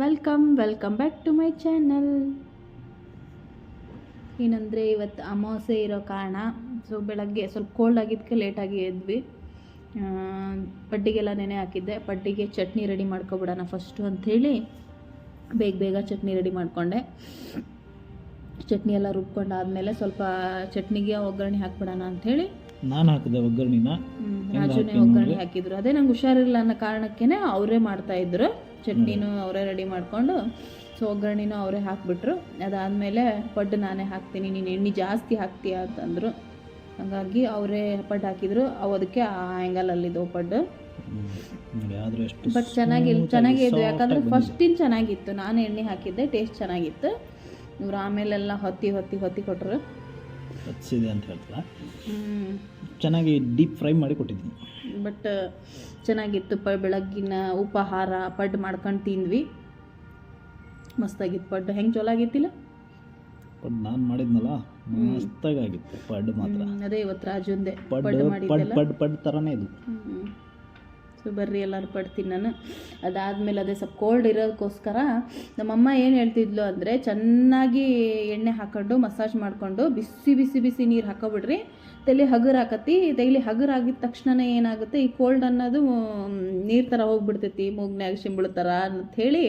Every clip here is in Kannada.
Welcome welcome back to my channel ಏನಂದರೆ ಇವತ್ತು ಅಮಾವಾಸ್ಯೆ ಇರೋ ಕಾರಣ ಸೊ ಬೆಳಗ್ಗೆ ಸ್ವಲ್ಪ ಕೋಲ್ಡ್ ಆಗಿದ್ದಕ್ಕೆ ಲೇಟಾಗಿ ಎದ್ವಿ. ಪಡ್ಡಿಗೆಲ್ಲ ನೆನೆ ಹಾಕಿದ್ದೆ. ಪಡ್ಡಿಗೆ ಚಟ್ನಿ ರೆಡಿ ಮಾಡ್ಕೊಬಿಡೋಣ ಫಸ್ಟು ಅಂಥೇಳಿ ಬೇಗ ಬೇಗ ಚಟ್ನಿ ರೆಡಿ ಮಾಡಿಕೊಂಡೆ. ಚಟ್ನಿ ಎಲ್ಲ ರುಬ್ಕೊಂಡಾದ್ಮೇಲೆ ಸ್ವಲ್ಪ ಚಟ್ನಿಗೆ ಒಗ್ಗರಣೆ ಹಾಕ್ಬಿಡೋಣ ಅಂಥೇಳಿ ನಾನು ಹಾಕಿದೆ ಒಗ್ಗರಣೆನ. ರಾಜುನೇ ಒಗ್ಗರಣೆ? ಹಾಕಿದ್ರು. ಅದೇ ನಂಗೆ ಹುಷಾರಿಲ್ಲ ಅನ್ನೋ ಕಾರಣಕ್ಕೇನೆ ಅವರೇ ಮಾಡ್ತಾ ಇದ್ರು. ಚಟ್ನಿನೂ ಅವರೇ ರೆಡಿ ಮಾಡಿಕೊಂಡು ಸೊ ಒಗ್ಗರಣೆನೂ ಅವರೇ ಹಾಕಿಬಿಟ್ರು. ಅದಾದಮೇಲೆ ಪಡ್ಡು ನಾನೇ ಹಾಕ್ತೀನಿ ನೀನು ಎಣ್ಣೆ ಜಾಸ್ತಿ ಹಾಕ್ತೀಯ ಅಂತಂದರು. ಹಾಗಾಗಿ ಅವರೇ ಪಡ್ಡು ಹಾಕಿದ್ರು. ಅವು ಅದಕ್ಕೆ ಆ ಆ್ಯಂಗಲಲ್ಲಿದ್ದವು ಪಡ್ಡು. ಬಟ್ ಚೆನ್ನಾಗಿ ಚೆನ್ನಾಗೇ ಇದ್ವು. ಯಾಕಂದರೆ ಫಸ್ಟಿನ ಚೆನ್ನಾಗಿತ್ತು. ನಾನು ಎಣ್ಣೆ ಹಾಕಿದ್ದೆ ಟೇಸ್ಟ್ ಚೆನ್ನಾಗಿತ್ತು. ಇವ್ರು ಆಮೇಲೆಲ್ಲ ಹೊತ್ತಿ ಹೊತ್ತಿ ಹೊತ್ತಿ ಕೊಟ್ಟರು. ಹಚ್ಚಿದೆ ಅಂತ ಹೇಳ್ತಾರೆ? ಹ್ಞೂ ಚೆನ್ನಾಗಿ ಡೀಪ್ ಫ್ರೈ ಮಾಡಿ ಕೊಟ್ಟಿದ್ದೀನಿ. ಬಟ್ ಚೆನ್ನಾಗಿತ್ತು. ಪ ಬೆಳಗ್ಗಿನ ಉಪಹಾರ ಪಡ್ಡು ಮಾಡ್ಕೊಂಡು ತಿಂದ್ವಿ. ಮಸ್ತಾಗಿತ್ತು ಪಡ್. ಹೆಂಗೆ ಚಲೋ ಆಗಿತ್ತಿಲ್ಲ? ಬಟ್ ನಾನು ಮಾಡಿದ್ನಲ್ಲ ಮಸ್ತಾಗಿ ಆಗಿತ್ತು ಪಡ್ ಮಾತ್ರ. ಅದೇ ಇವತ್ತು ರಾಜುಂದೆ. ಪಡ್ ಪಡ್ ಪಡ್ ಪಡ್ ಥರನೇ ಇದು. ಸೊ ಬರ್ರಿ ಎಲ್ಲರೂ ಪಡ್ತೀನಿ ನಾನು. ಅದಾದಮೇಲೆ ಅದೇ ಸ್ವಲ್ಪ ಕೋಲ್ಡ್ ಇರೋದಕ್ಕೋಸ್ಕರ ನಮ್ಮಮ್ಮ ಏನು ಹೇಳ್ತಿದ್ಲು ಅಂದರೆ ಚೆನ್ನಾಗಿ ಎಣ್ಣೆ ಹಾಕೊಂಡು ಮಸಾಜ್ ಮಾಡಿಕೊಂಡು ಬಿಸಿ ಬಿಸಿ ಬಿಸಿ ನೀರು ಹಾಕೋಬಿಡ್ರಿ. ತಲೆ ಹಗುರ ಆಕತಿ ತಲೆ ಹಗುರ ಆಗಿದ ತಕ್ಷಣನೇ ಏನಾಗುತ್ತೆ, ಈ ಕೋಲ್ಡ್ ಅನ್ನೋದು ನೀರು ಥರ ಹೋಗ್ಬಿಡ್ತೈತಿ, ಮೂಗ್ನ್ಯಾಗ ಶಿಂಬಳ ಥರ ಹೇಳಿ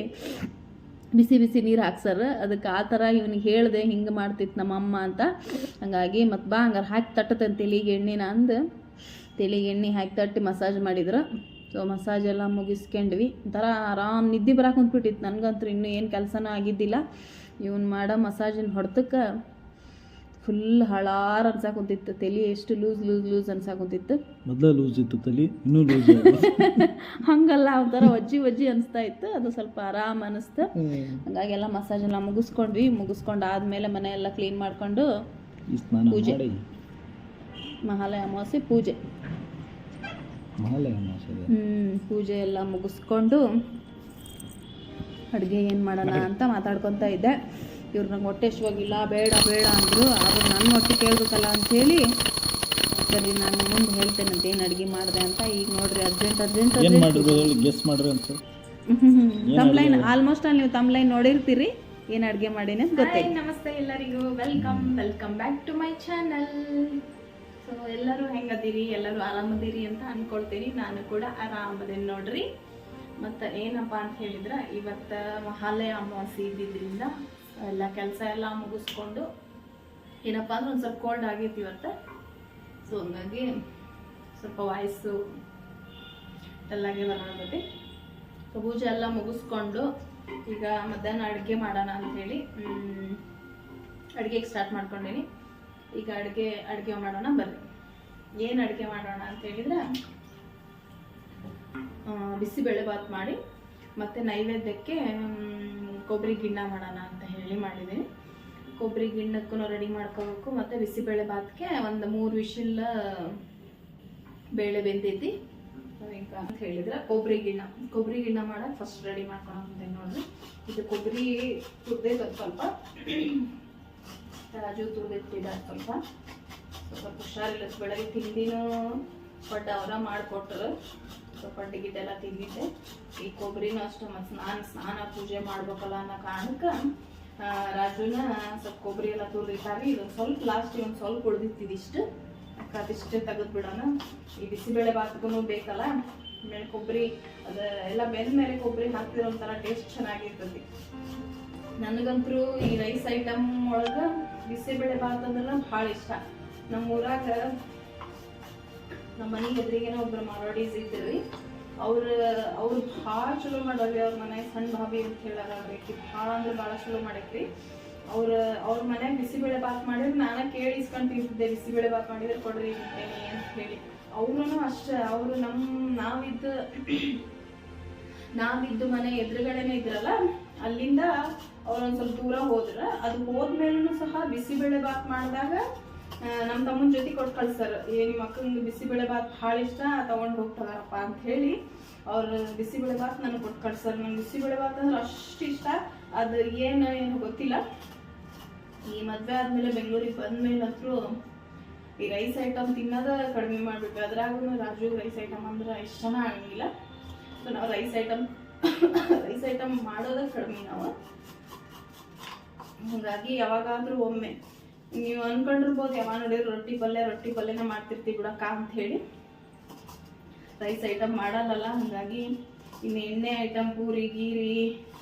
ಬಿಸಿ ಬಿಸಿ ನೀರು ಹಾಕ್ಸರ್. ಅದಕ್ಕೆ ಆ ಥರ ಇವ್ನಿಗೆ ಹೇಳಿದೆ, ಹಿಂಗೆ ಮಾಡ್ತಿತ್ತು ನಮ್ಮಮ್ಮ ಅಂತ. ಹಂಗಾಗಿ ಮತ್ತು ಬಾ, ಹಂಗಾರೆ ಹಾಕಿ ತಟ್ಟತಂತೆ ತಲೆಗೆ ಎಣ್ಣೆನ ಅಂದು. ತಲೆಗೆ ಎಣ್ಣೆ ಹಾಕಿ ತಟ್ಟಿ ಮಸಾಜ್ ಮಾಡಿದ್ರು. ಸೊ ಮಸಾಜ್ ಎಲ್ಲ ಮುಗಿಸ್ಕೊಂಡ್ವಿ. ಒಂಥರ ಆರಾಮ್ ನಿದ್ದೆ ಬರಕ್ಕೆ ಕುಂತ್ಬಿಟ್ಟಿತ್ತು ನನಗಂತೂ ಇನ್ನೂ ಏನು ಕೆಲಸನೂ ಆಗಿದ್ದಿಲ್ಲ. ಇವನು ಮಾಡೋ ಮಸಾಜಿನ ಹೊಡ್ತಕ್ಕೆ ಫುಲ್ ಹಳಾರ್ ಅನ್ಸಾಕೊಂತಿತ್ತು ತಲಿ ಎಷ್ಟು ಲೂಸ್ ಲೂಸ್ ಲೂಸ್ ಅನ್ಸಾಕೊಂತಿತ್ತು. ಮೊದಲ ಲೂಸ್ ಇತ್ತು ತಲಿ ಇನ್ನೂ ಲೂಸ್ ಹಂಗಲ್ಲ ಒಂಥರ ಒಜ್ಜಿ ಒಜ್ಜಿ ಅನಿಸ್ತಾ ಇತ್ತು ಅದು ಸ್ವಲ್ಪ ಆರಾಮ ಅನಿಸ್ತು. ಹಂಗಾಗಿ ಎಲ್ಲ ಮಸಾಜ್ ಎಲ್ಲ ಮುಗಿಸ್ಕೊಂಡ್ವಿ ಮುಗಿಸ್ಕೊಂಡು ಆದಮೇಲೆ ಮನೆ ಎಲ್ಲ ಕ್ಲೀನ್ ಮಾಡಿಕೊಂಡು ಪೂಜೆ. ಮಹಾಲಯ ಅಮಾವಾಸ್ಯೆ ಪೂಜೆ. ಮಹಾಲಯ ಹ್ಮ್, ಪೂಜೆ ಎಲ್ಲ ಮುಗಿಸ್ಕೊಂಡು ಅಡುಗೆ ಏನು ಮಾಡೋಣ ಅಂತ ಮಾತಾಡ್ಕೊತಾ ಇದ್ದೆ. ಇವ್ರು ನಂಗೆ ಹೊಟ್ಟೆ ಶುವಾಗಿಲ್ಲ ಬೇಡ ಬೇಡ ಅಂದರು. ಆದರೂ ನನ್ನ ಹೊಟ್ಟೆ ಕೇಳಬೇಕಲ್ಲ ಅಂಥೇಳಿ ಸರಿ ನಾನು ಮುಂದೆ ಹೇಳ್ತೇನೆ ಅಂತ ಏನು ಅಡುಗೆ ಮಾಡಿದೆ ಅಂತ. ಈಗ ನೋಡ್ರಿ ಅರ್ಜೆಂಟ್ ಅರ್ಜೆಂಟ್ ಏನ್ ಅರ್ಜೆಂಟ್. ಮಾಡಿದ್ರು ಹೇಳಿ ಗೆಸ್ ಮಾಡ್ರಿ ಅಂತ. ತಮ್ಲೈನ್ ಆಲ್ಮೋಸ್ಟ್ ಅಲ್ಲಿ ನೀವು ತಮ್ಲೈನ್ ನೋಡಿರ್ತೀರಿ ಏನು ಅಡುಗೆ ಮಾಡೀನಿ ಅಂತ ಗೊತ್ತಾಯ್ತು ನಮಸ್ತೆ ಎಲ್ಲರಿಗೂ. Welcome welcome back to my channel so ಎಲ್ಲರೂ ಹೆಂಗದಿರಿ? ಎಲ್ಲರೂ ಆರಾಮದಿರಿ ಅಂತ ಅನ್ಕೊಳ್ತೀನಿ. ನಾನು ಕೂಡ ಆರಾಮದೇನಿ ನೋಡ್ರಿ. ಮತ್ತು ಏನಪ್ಪ ಅಂತ ಹೇಳಿದ್ರೆ ಇವತ್ತು ಮಹಾಲಯ ಅಮಾವಾಸ್ಯೆ ಇದ್ದಿದ್ದರಿಂದ ಎಲ್ಲ ಕೆಲಸ ಎಲ್ಲ ಮುಗಿಸ್ಕೊಂಡು, ಏನಪ್ಪ ಅಂದ್ರೆ ಒಂದು ಸ್ವಲ್ಪ ಕೋಲ್ಡ್ ಆಗೈತಿ ಇವತ್ತು ಸೊ ಹಂಗಾಗಿ ಸ್ವಲ್ಪ ವಾಯ್ಸು ಎಲ್ಲಾಗೆ ಬರೋದೈತಿ ಸೊ ಪೂಜೆ ಎಲ್ಲ ಮುಗಿಸ್ಕೊಂಡು ಈಗ ಮಧ್ಯಾಹ್ನ ಅಡುಗೆ ಮಾಡೋಣ ಅಂಥೇಳಿ ಅಡುಗೆಗೆ ಸ್ಟಾರ್ಟ್ ಮಾಡ್ಕೊಂಡೀನಿ. ಈಗ ಅಡುಗೆ ಅಡುಗೆ ಮಾಡೋಣ ಬರ್ರಿ. ಏನು ಅಡುಗೆ ಮಾಡೋಣ ಅಂತ ಹೇಳಿದ್ರೆ ಬಿಸಿಬೇಳೆ ಬಾತ್ ಮಾಡಿ ಮತ್ತು ನೈವೇದ್ಯಕ್ಕೆ ಕೊಬ್ಬರಿ ಗಿಣ್ಣ ಮಾಡೋಣ ಅಂತ. ಹೇಳಿ ಮಾಡಿದ್ದೀನಿ ಕೊಬ್ಬರಿ ಗಿಣ್ಣಕ್ಕೂ ರೆಡಿ ಮಾಡ್ಕೋಬೇಕು. ಮತ್ತು ಬಿಸಿಬೇಳೆ ಬಾತ್ಗೆ ಒಂದು ಮೂರು ವಿಶಿಲ್ ಬೇಳೆ ಬೆಂದೈತಿ. ಅಂತ ಹೇಳಿದ್ರೆ ಕೊಬ್ಬರಿ ಗಿಣ್ಣ. ಕೊಬ್ಬರಿ ಗಿಣ್ಣ ಮಾಡಕ್ಕೆ ಫಸ್ಟ್ ರೆಡಿ ಮಾಡ್ಕೊಂಡು ನೋಡಿದ್ರೆ ಇದು ಕೊಬ್ಬರಿ ತುರ್ದೈತೆ ಸ್ವಲ್ಪ. ರಾಜು ತುರ್ದೈತಿದ ಸ್ವಲ್ಪ. ಸ್ವಲ್ಪ ಹುಷಾರಿಲ್ಲ ಬೆಳಗ್ಗೆ ತಿಂಡಿನೂ ಪಡ್ಡ ಅವರ ಮಾಡಿಕೊಟ್ರು. ಸ್ವಲ್ಪ ಗಿಡ್ಡೆಲ್ಲ ತಿಂದಿದ್ದೆ. ಈ ಕೊಬ್ಬರಿನೂ ಅಷ್ಟು ಮತ್ತು ಸ್ನಾನ ಸ್ನಾನ ಪೂಜೆ ಮಾಡ್ಬೇಕಲ್ಲ ಅನ್ನೋ ಕಾರಣಕ್ಕೆ ರಾಜುನ ಸ್ವಲ್ಪ ಕೊಬ್ಬರಿ ಎಲ್ಲ ತುರ್ದಿಟ್ಟಾಗ ಇದೊಂದು ಸ್ವಲ್ಪ ಲಾಸ್ಟ್ ಒಂದು ಸ್ವಲ್ಪ ಉಳ್ದಿತ್ತಿದಿಷ್ಟು ಇಷ್ಟು. ಅದಿಷ್ಟೇ ತೆಗೆದು ಬಿಡೋಣ. ಈ ಬಿಸಿಬೇಳೆ ಬಾತ್ಗೂ ಬೇಕಲ್ಲ? ಆಮೇಲೆ ಕೊಬ್ಬರಿ, ಅದು ಎಲ್ಲ ಬೆಂದ ಮೇಲೆ ಕೊಬ್ಬರಿ ಹಾಕ್ತಿರೋ ಒಂಥರ ಟೇಸ್ಟ್ ಚೆನ್ನಾಗಿರ್ತದೆ. ನನಗಂತೂ ಈ ರೈಸ್ ಐಟಮ್ ಒಳಗೆ ಬಿಸಿಬೇಳೆ ಬಾತ್ ಅಂದ್ರೆ ಭಾಳ ಇಷ್ಟ. ನಮ್ಮ ಊರಾಗ ನಮ್ಮ ಮನೆ ಎದುರಿಗೇನೋ ಒಬ್ರು ಮಾರಾಡೀಸ್ ಇದ್ರಿ ಅವ್ರ, ಅವ್ರು ಭಾಳ ಚಲೋ ಮಾಡೋರಿ ಅವ್ರ ಮನೆ ಸಣ್ಣ ಭಾಬಿ ಅಂತ ಹೇಳಾರ ಭಾಳ ಅಂದ್ರೆ ಭಾಳ ಚಲೋ ಮಾಡೈತ್ರಿ ಅವ್ರ ಅವ್ರ ಮನ್ಯಾಗ ಬಿಸಿಬೇಳೆ ಬಾತ್ ಮಾಡಿದ್ರೆ ನಾನು ಕೇಳಿ ಇಸ್ಕೊಂಡು ತಿಂತಿದ್ದೆ ಬಿಸಿಬೇಳೆ ಬಾತ್ ಮಾಡಿದ್ರೆ ಕೊಡ್ರಿ ತಿಂತೇನೆ ಅಂತ ಹೇಳಿ. ಅವ್ರೂ ಅಷ್ಟೇ, ಅವರು ನಮ್ಮ ನಾವಿದ್ದು ನಾವಿದ್ದು ಮನೆ ಎದುರುಗಡೆನೆ ಇದ್ರಲ್ಲ, ಅಲ್ಲಿಂದ ಅವ್ರೊಂದ್ ಸ್ವಲ್ಪ ದೂರ ಹೋದ್ರ, ಅದು ಹೋದ್ಮೇಲೂ ಸಹ ಬಿಸಿಬೇಳೆ ಬಾತ್ ಮಾಡಿದಾಗ ನಮ್ಮ ತಮ್ಮನ ಜೊತೆ ಕೊಟ್ಟು ಕಳ್ಸಾರ. ಏ ನಿಮ್ಮ ಮಕ್ಕಳಿಗೆ ಬಿಸಿಬೇಳೆ ಬಾತ್ ಭಾಳ ಇಷ್ಟ, ತಗೊಂಡು ಹೋಗ್ತಾರಪ್ಪ ಅಂತ ಹೇಳಿ ಅವ್ರು ಬಿಸಿಬೇಳೆ ಬಾತ್ ನನಗೆ ಕೊಟ್ಟು ಕಳ್ಸಾರ. ನಂಗೆ ಬಿಸಿಬೇಳೆ ಬಾತ್ ಅಂದ್ರೆ ಅಷ್ಟು ಇಷ್ಟ. ಅದು ಏನು ಏನು ಗೊತ್ತಿಲ್ಲ. ಈ ಮದುವೆ ಆದಮೇಲೆ ಬೆಂಗಳೂರಿಗೆ ಬಂದಮೇಲೆ ಈ ರೈಸ್ ಐಟಮ್ ತಿನ್ನೋದ ಕಡಿಮೆ ಮಾಡಬೇಕು ಅದ್ರಾಗೂ ರಾಜು ರೈಸ್ ಐಟಮ್ ಅಂದ್ರೆ ಇಷ್ಟನ ಆಗಂಗಿಲ್ಲ ಸೊ, ನಾವು ರೈಸ್ ಐಟಮ್ ರೈಸ್ ಐಟಮ್ ಮಾಡೋದ ಕಡಿಮೆ ನಾವು. ಹಾಗಾಗಿ ಯಾವಾಗಾದ್ರೂ ಒಮ್ಮೆ ನೀವು ಅನ್ಕೊಂಡಿರ್ಬೋದು ಯಾವಾಗ ನೋಡಿದ್ರು ರೊಟ್ಟಿ ಪಲ್ಯ, ರೊಟ್ಟಿ ಪಲ್ಯನೇ ಮಾಡ್ತಿರ್ತೀವಿ ಬಿಡಕ್ಕ ಅಂತ ಹೇಳಿ. ರೈಸ್ ಐಟಮ್ ಮಾಡಲ್ಲಲ್ಲ, ಹಾಗಾಗಿ ಇನ್ನು ಎಣ್ಣೆ ಐಟಮ್ ಪೂರಿ, ಗೀರಿ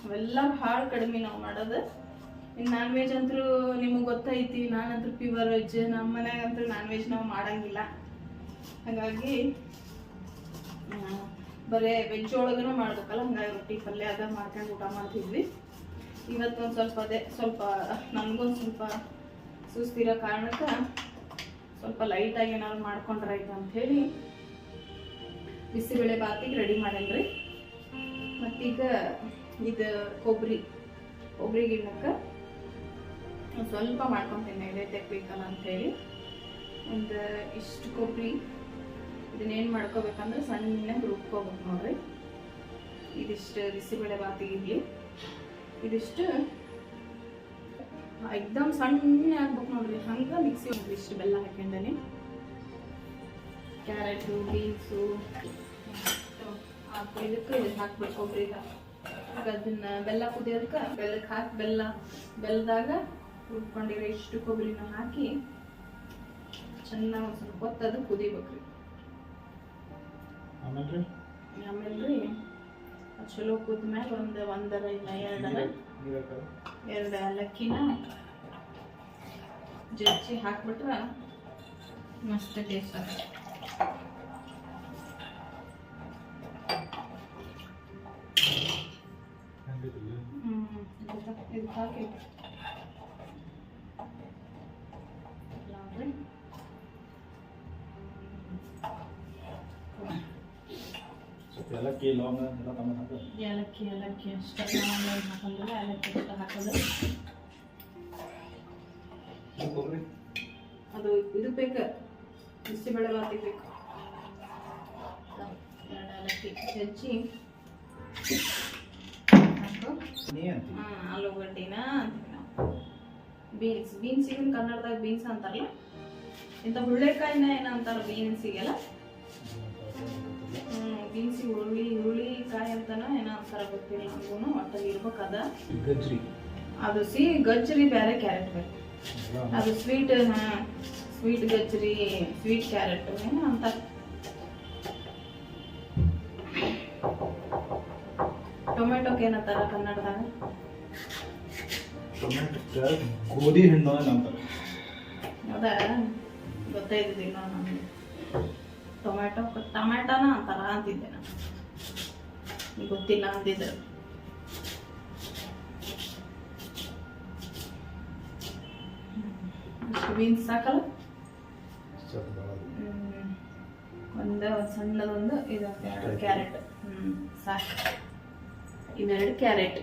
ಅವೆಲ್ಲ ಭಾಳ ಕಡಿಮೆ ನಾವು ಮಾಡೋದು. ಇನ್ನು ನಾನ್ ವೆಜ್ ಅಂತೂ ನಿಮಗೆ ಗೊತ್ತೈತಿ, ನಾನಂತೂ ಪ್ಯೂರ್ ವೆಜ್ ನಮ್ಮ ಮನೆಯಾಗಂತೂ ನಾನ್ ವೆಜ್ ನಾವು ಮಾಡಂಗಿಲ್ಲ. ಹಾಗಾಗಿ ಬರೇ ವೆಜ್ ಒಳಗೂ ಮಾಡ್ಬೇಕಲ್ಲ, ಹಂಗಾಗಿ ರೊಟ್ಟಿ ಪಲ್ಯ ಅದ ಮಾಡ್ಕೊಂಡು ಊಟ ಮಾಡ್ತಿದ್ವಿ. ಇವತ್ತೊಂದು ಸ್ವಲ್ಪ ಅದೇ, ಸ್ವಲ್ಪ, ನನಗೊಂದು ಸ್ವಲ್ಪ ಸುಸ್ತಿರೋ ಕಾರಣಕ್ಕೆ ಸ್ವಲ್ಪ ಲೈಟಾಗಿ ಏನಾದ್ರು ಅಂತ ಹೇಳಿ ಬಿಸಿಬೇಳೆ ಬಾತಿಗೆ ರೆಡಿ ಮಾಡೇನ್ರಿ ಮತ್ತೀಗ ಇದು ಕೊಬ್ಬರಿ ಕೊಬ್ಬರಿ ಒಂದ್ ಸ್ವಲ್ಪ ಮಾಡ್ಕೊತೀನಿ ನೈವೇದ್ಯಕ್ಕೆ ತೆಗ್ಬೇಕಲ್ಲ ಅಂಥೇಳಿ ಒಂದು ಇಷ್ಟು ಕೊಬ್ಬರಿ ಇದನ್ನೇನು ಮಾಡ್ಕೋಬೇಕಂದ್ರೆ ಸಣ್ಣಗೆ ರುಬ್ಕೋಬೇಕು ನೋಡ್ರಿ. ಇದಿಷ್ಟು ಬಿಸಿಬೇಳೆ ಬಾತಿಗೆ ಇರಲಿ. ಇದಿಷ್ಟು ಎಕ್ದಮ್ ಸಣ್ಣ ಆಗ್ಬೇಕು ನೋಡ್ರಿ. ಹಂಗೆ ಮಿಕ್ಸಿ ಹೋಗ್ರಿ ಇಷ್ಟು ಬೆಲ್ಲ ಹಾಕ್ಯಂಡನಿ. Carrot beans. ಇದಕ್ಕೆ ಹಾಕ್ಬೇಕು ಒಬ್ರಿಗೆ ಈಗ. ಅದನ್ನ ಬೆಲ್ಲ ಕುದಿಯೋದಕ್ಕೆ ಬೆಲ್ಲಕ್ಕೆ ಹಾಕಿ ಬೆಲ್ಲ. ಬೆಲ್ಲದಾಗ ಹುರ್ಕೊಂಡಿರೋ ಇಷ್ಟು ಕೊಬ್ಬರಿನ ಹಾಕಿ ಚೆನ್ನಾಗಿ ಒಂದು ಸ್ವಲ್ಪ ಹೊತ್ತು ಅದು ಕುದಿಬೇಕ್ರಿ. ಆಮೇಲೆ ರೀ ಚಲೋ ಕುದ್ಮ್ಯಾಗ ಒಂದು ಒಂದರ ಇಲ್ಲ ಎರಡರ ಎರಡು ಏಲಕ್ಕಿನ ಜಜ್ಜಿ ಹಾಕ್ಬಿಟ್ರೆ ಮಸ್ತ್ ಟೇಸ್ಟ್ ಆಗುತ್ತೆ. ಹ್ಮ್ ಇದು ಹಾಕಿ ಏಲಕ್ಕಿ ಲವಂಗ ಎಲ್ಲ ತಗೊಂಡು ಹಾಕಿ ಏಲಕ್ಕಿ ಏಲಕ್ಕಿ ಅಷ್ಟೇ ನಾವು ಹಾಕೋದಿಲ್ಲ ಏಲಕ್ಕಿ ಅಷ್ಟೇ ಹಾಕೋದು ಕೊಬ್ಬರಿ? ಅದು ಇದು ಬೇಕು. ಬಿಸಿಬೇಳೆ ಬಾತಿಗೆ ಬೇಕು. ಎರಡು ಏಲಕ್ಕಿ ಹೆಚ್ಚಿ ಹಾಕು ನೀ ಅಂತಿ? ಹಾಂ ಆಲೂಗಡ್ಡಿನ ಬೀನ್ಸ್. ಬೀನ್ಸಿಗೆ ಕನ್ನಡದಾಗ ಬೀನ್ಸ್ ಅಂತಾರಲ್ಲ? ಇಂಥ ಹುಳ್ಳೆಕಾಯಿನ ಏನಂತಾರ ಅಂತಾರ ಬೀನ್ಸಿಗೆಲ್ಲ? ಬೀನ್ಸಿ ಹುರುಳಿ ಹುರುಳಿ ಕಾಯಿ ಅಂತಾನ ಏನೋ ಅಂತಾರ ಗೊತ್ತಿಲ್ಲ ನಮಗೂ ಒಟ್ಟಲ್ಲಿ ಇರ್ಬೇಕದ. ಗಜ್ರಿ ಅದು ಸಿ ಗಜ್ಜರಿ ಬೇರೆ ಕ್ಯಾರೆಟ್ ಬೇಕು. ಅದು ಸ್ವೀಟ್ ಹಾಂ ಸ್ವೀಟ್ ಗಜ್ಜರಿ ಸ್ವೀಟ್ ಕ್ಯಾರೆಟ್ ಏನೋ ಅಂತಾರೆ ಟೊಮೆಟೊಗೆ ಏನಂತಾರ ಕನ್ನಡದಾಗ? ಟೊಮೆಟೊ ಗೋಧಿ ಹಣ್ಣು ಅಂತಾರ. ಹೌದಾ? ಗೊತ್ತಾಯ್ತಿದ್ದಿಲ್ಲ ನನಗೆ ಟೊಮೆಟೊ ಟೊಮ್ಯಾಟೋನ ಅಂತಾರ ಅಂತಿದ್ದೆ ನಾನು. ಗೊತ್ತಿಲ್ಲ ಇಷ್ಟು ಬೀನ್ಸ್ ಸಾಕಲ್ಲ. ಒಂದು ಸಣ್ಣದೊಂದು ಇದು ಎರಡು ಕ್ಯಾರೆಟ್ ಹ್ಞೂ ಸಾಕು. ಇವೆರಡು ಕ್ಯಾರೆಟ್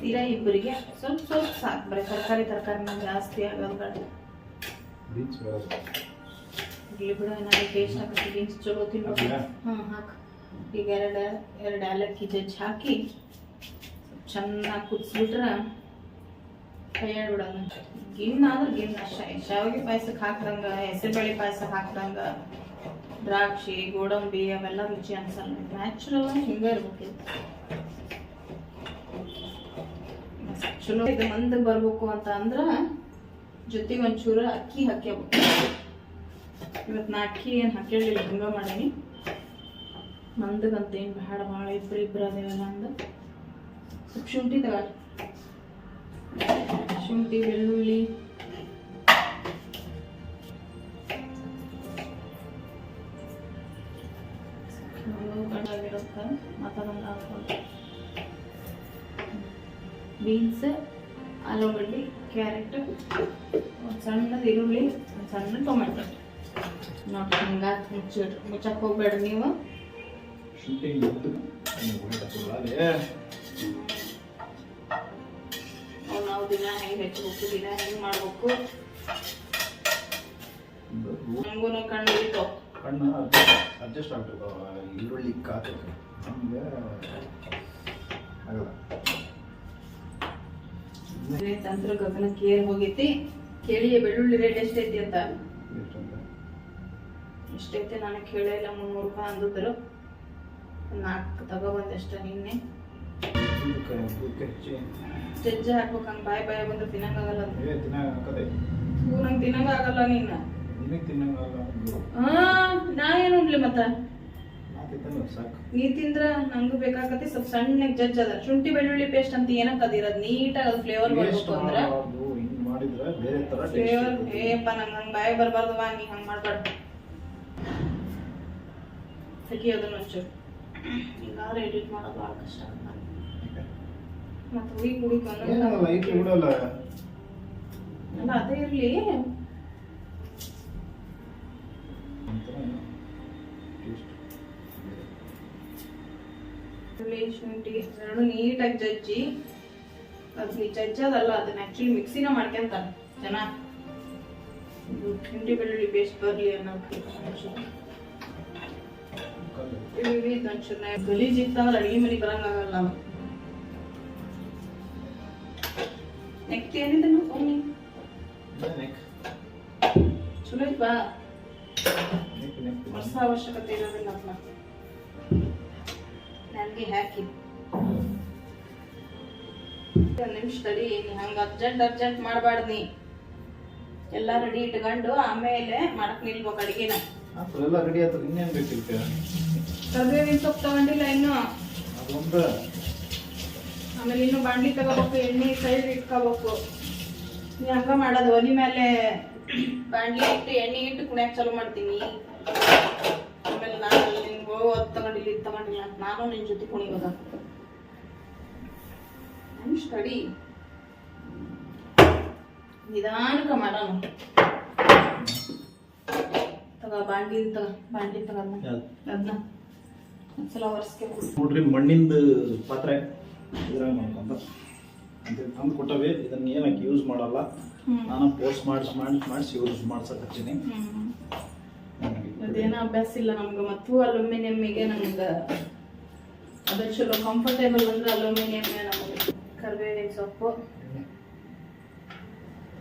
ತೀರಾ ಇಬ್ಬರಿಗೆ ಸ್ವಲ್ಪ ಸ್ವಲ್ಪ ಸಾಕು. ಬರೀ ತರಕಾರಿ ತರಕಾರಿನ ಜಾಸ್ತಿ ಆಗೋದು ಇರ್ಲಿ ಬಿಡು ಏನಾದ್ರು ಟೇಸ್ಟ್ ಆಗುತ್ತೆ ಬೀನ್ಸ್ ಚಲೋ ತಿನ್ಬೇಕು? ಹ್ಞೂ ಹಾಕು. ಈಗ ಎರಡು ಎರಡು ಏಲಕ್ಕಿ ಜಜ್ಜಿ ಹಾಕಿ ಚೆನ್ನಾಗಿ ಕುದಿಸ್ಬಿಟ್ರೆ ಕೈಯಾಡ್ಬಿಡೋದು ಗಿಣ್ಣು ಗಿನ್ನ ಗಿಣ್ಣು ಅಷ್ಟೇ ಶಾವಿಗೆ ಪಾಯಸಕ್ಕೆ ಹಾಕ್ದಂಗೆ ಹೆಸರುಬೇಳೆ ಪಾಯಸಕ್ಕೆ ಹಾಕ್ದಂಗೆ ದ್ರಾಕ್ಷಿ ಗೋಡಂಬಿ ಅವೆಲ್ಲ ರುಚಿ ಅನ್ಸಲ್ಲ. ನ್ಯಾಚುರಲ್ ಆಗಿ ಹಿಂಗೆ ಇರ್ಬೇಕು ಚಲೋ. ಇದು ಮಂದ ಬರ್ಬೇಕು ಅಂತ ಅಂದ್ರೆ ಜೊತೆಗೆ ಒಂಚೂರು ಅಕ್ಕಿ ಹಾಕ್ಯಬೇಕು. ಇವತ್ತು ನಾ ಅಕ್ಕಿ ಏನು ಹಾಕಿರಲಿಲ್ಲ ಹಂಗೆ ಮಾಡೀನಿ. ಮಂದಗಂತ ಏನು ಬೇಡ ಭಾಳ ಇಬ್ಬರು ಇಬ್ಬರು ಅದೇವಲ್ಲ ನಂದು. ಸ್ವಲ್ಪ ಶುಂಠಿ ತಗೊಳ್ಳಿ ಶುಂಠಿ, ಬೆಳ್ಳುಳ್ಳಿ. ಬೀನ್ಸ್, ಆಲೂಗಡ್ಡೆ, ಕ್ಯಾರೆಟ್, ಒಂದು ಸಣ್ಣದು ಈರುಳ್ಳಿ, ಒಂದು ಸಣ್ಣ ಟೊಮೆಟೊ. ನೋಡಿ ಹಿಂಗ ಮುಚ್ಚಿಡ್ರಿ ಮುಚ್ಚಕ್ಕೆ ಹೋಗ್ಬೇಡ್ರಿ ನೀವು. ನಾವು ದಿನ ಹೆಂಗೆ ಹೆಚ್ಚಬೇಕು ದಿನ ಹೆಂಗೆ ಮಾಡ್ಬೇಕು. ಕಣ್ಣು ಕಣ್ಣು ಅಡ್ಜಸ್ಟ್ ಈರುಳ್ಳಿ ಕಾತಕ್ಕೆ ಗಗನ ಆಗಲ್ಲ. ತಂತ್ರ ಏರ್ ಹೋಗೈತಿ. ಕೇಳಿ ಬೆಳ್ಳುಳ್ಳಿ ರೇಟ್ ಎಷ್ಟೈತಿ ಅಂತ. ಎಷ್ಟಂತ ನನಗೆ ಇಲ್ಲ ಮುನ್ನೂರು ರೂಪಾಯಿ ಅಂದಿದ್ರು ನಾಲ್ಕು ತಗೊಬಂದೆ ಅಷ್ಟೇ ನಿನ್ನೆ. ಜಜ್ಜ ಹಾಕ್ಬೇಕು ಹಂಗೆ ಬಾಯ್ ಬಾಯ್ ಬಂದ್ರೆ ತಿನ್ನಂಗಾಗಲ್ಲ ಹ್ಞೂ ನಂಗೆ ತಿನ್ನಂಗಾಗಲ್ಲ ನೀನು ಹಾ ನಾ ಏನು ಉಣ್ಲಿ ಮತ್ತ? ನಾ ತಿಂದ್ರ ನಂಗೂ ಬೇಕಾಗತ್ತೆ ಸ್ವಲ್ಪ ಸಣ್ಣಗೆ ಜಜ್ಜ ಅದ. ಶುಂಠಿ ಬೆಳ್ಳುಳ್ಳಿ ಪೇಸ್ಟ್ ಅಂತ ಏನಕ್ಕೆ ಅದಿರೋದು ನೀಟಾಗಿ ಅದು ಫ್ಲೇವರ್ ಬರ್ಬೇಕು ಅಂದ್ರೆ. ಫ್ಲೇವರ್ ಏಪ್ಪ ನಂಗೆ ಹಂಗೆ ಬಾಯ್ ಬರಬಾರ್ದು ಬಾ ನೀ ಹಂಗೆ ಮಾಡ್ಬಾರ್ದು. ತೆಗಿಯೋದನ್ನ ಒಂಚೂರು ಹಿಂಗಾದ್ರೆ ಎಡಿಟ್ ಮಾಡೋದು ಭಾಳ ಕಷ್ಟ ಆಗುತ್ತೆ. ಮತ್ತೆ ಇಡ್ಲಿ ಬಿಡಲ್ಲ ಅಲ್ಲ ಅದೇ ಇರಲಿ. ಶುಂಠಿ ಎರಡು ನೀಟಾಗಿ ಜಜ್ಜಿ. ಅದು ಜಜ್ಜೋದಲ್ಲ ಅದನ್ನ ಆ್ಯಕ್ಚುಲಿ ಮಿಕ್ಸಿನ ಮಾಡ್ಕೊಂತಾರೆ ಜನ. ಶುಂಠಿ ಬೆಳ್ಳುಳ್ಳಿ ಪೇಸ್ಟ್ ಬರಲಿ. ಒಂಚೂರು ಗಲೀಜ್ ಇತ್ತಂದ್ರೆ ಅಡಿಗೆ ಮನೆ ಬರಂಗಾಗಲ್ಲ ಏನಿದೆ. ಚಲೋ ಅವಶ್ಯಕತೆ ಇರೋದಿಲ್ಲ ನನಗೆ ಹಾಕಿ ಒಂದು ನಿಮಿಷ ಅರ್ಜೆಂಟ್ ಅರ್ಜೆಂಟ್ ಮಾಡಬಾರ್ದು ನೀ ಎಲ್ಲ ರೆಡಿ ಇಟ್ಕೊಂಡು ಆಮೇಲೆ ಮಾಡಕ್ ನಿಲ್ಬೇಕು ಅಡಿಗೆನ. ಎಲ್ಲ ರೆಡಿ ಆಯ್ತು ಇನ್ನೇನು ಬೇಕಿತ್ತು ಕರ್ಬೇವಿನ ಸೊಪ್ಪು ತಗೊಂಡಿಲ್ಲ ಇನ್ನು. ಅದೊಂದು. ಆಮೇಲೆ ಇನ್ನು ಬಾಂಡ್ಲಿ ತಗೋಬೇಕು ಎಣ್ಣೆ ಸೈಡ್ ಇಟ್ಕೋಬೇಕು. ನೀ ಹಂಗ ಮಾಡೋದು ಒಲಿ ಮೇಲೆ ಬಾಂಡ್ಲಿ ಇಟ್ಟು ಎಣ್ಣೆ ಇಟ್ಟು ಕುಣಿಯಕ್ಕೆ ಚಾಲೂ ಮಾಡ್ತೀನಿ. ಆಮೇಲೆ ನಾನು ಅಲ್ಲಿ ನಿನ್ಗೆ ಅದು ತಗೊಂಡಿಲ್ಲ ಇದು ತಗೊಂಡಿಲ್ಲ ಅಂತ ನಾನು ನಿನ್ನ ಜೊತೆ ಕುಣಿಯೋದ. ನಿಮಿಷ ತಡಿ ನಿಧಾನಕ್ಕೆ ಮಾಡೋಣ. ತಗ ಬಾಂಡಿ ತಗೋ ಬಾಂಡಿ ತಗೋ ಅದನ್ನ ಒಂದ್ಸಲ ಒರೆಸ್ಕೆ ನೋಡ್ರಿ ಮಣ್ಣಿಂದ ಪಾತ್ರೆ ಇದ್ರಾಗ ಮಾಡ್ಕೊಂತ. ಅಂತ ತಂದು ಕೊಟ್ಟವೆ. ಇದನ್ನ ಏನಕ್ಕೆ ಯೂಸ್ ಮಾಡಲ್ಲ. ನಾನು ಪೋಸ್ಟ್ ಮಾಡಿಸಿ ಮಾಡಿಸಿ ಮಾಡಿಸಿ ಯೂಸ್ ಮಾಡ್ಸಕ್ ಹಚ್ಚಿನಿ ಅದೇನೋ ಅಭ್ಯಾಸ ಇಲ್ಲ ನಮ್ಗೆ. ಮತ್ತು ಅಲ್ಯೂಮಿನಿಯಮ್ಮಿಗೆ ನಮ್ಗೆ ಅದು ಚಲೋ ಕಂಫರ್ಟೇಬಲ್ ಅಂದ್ರೆ ಅಲ್ಯೂಮಿನಿಯಮ್ ನಮಗೆ ಕರಿಬೇವಿನ ಸೊಪ್ಪು.